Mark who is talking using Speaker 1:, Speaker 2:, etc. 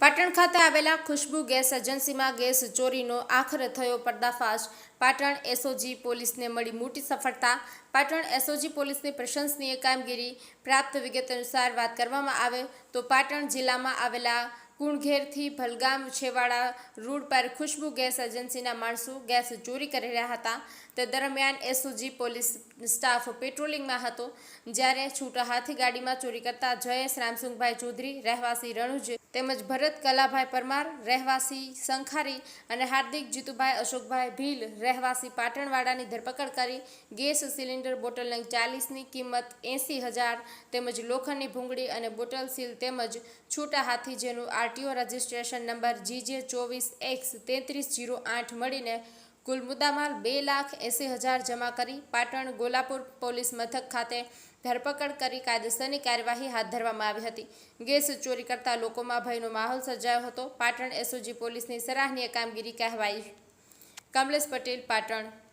Speaker 1: પાટણ ખાતે આવેલા ખુશ્બુ gas એજન્સીમાં gas ચોરીનો આખરે થયો પર્દાફાશ. પાટણ એસઓજી પોલીસને મળી મોટી સફળતા. પાટણ એસઓજી પોલીસની પ્રશંસનીય કામગીરી પ્રાપ્ત વિગત અનુસાર વાત કરવામાં આવે તો પાટણ જિલ્લામાં આવેલા કુણઘેરથી ભલગામ છેવાડા રોડ પર ખુશ્બુ ગેસ એજન્સીના માણસો ગેસ ચોરી કરી રહ્યા હતા. તે દરમિયાન એસઓજી પોલીસ સ્ટાફ પેટ્રોલિંગમાં હતો, જ્યારે છૂટા હાથી ગાડીમાં ચોરી કરતા જયેશ રામસુંગભાઈ ચૌધરી, રહેવાસી રણુજ તેમજ ભરત કલાભાઈ પરમાર, રહેવાસી સંખારી અને હાર્દિક જીતુભાઈ અશોકભાઈ ભીલ, રહેવાસી પાટણવાડાની ધરપકડ કરી ગેસ સિલિન્ડર બોટલની ચાલીસની કિંમત એંસી હજાર તેમજ લોખંડની ભૂંગળી અને બોટલ સીલ તેમજ છૂટા હાથી જેનું આરટીઓ રજિસ્ટ્રેશન નંબર જીજે ચોવીસ એક્સ તેત્રીસ જીરો આઠ મળીને કુલ મુદ્દામાલ બે લાખ એંસી હજાર જમા કરી પાટણ ગોલાપુર પોલીસ મથક ખાતે ધરપકડ કરી કાયદેસરની કાર્યવાહી હાથ ધરવામાં આવી હતી. ગેસ ચોરી કરતા લોકોમાં ભયનો માહોલ સર્જાયો હતો. પાટણ એસઓજી પોલીસની સરાહનીય કામગીરી કહેવાઈ કમલેશ પટેલ, પાટણ.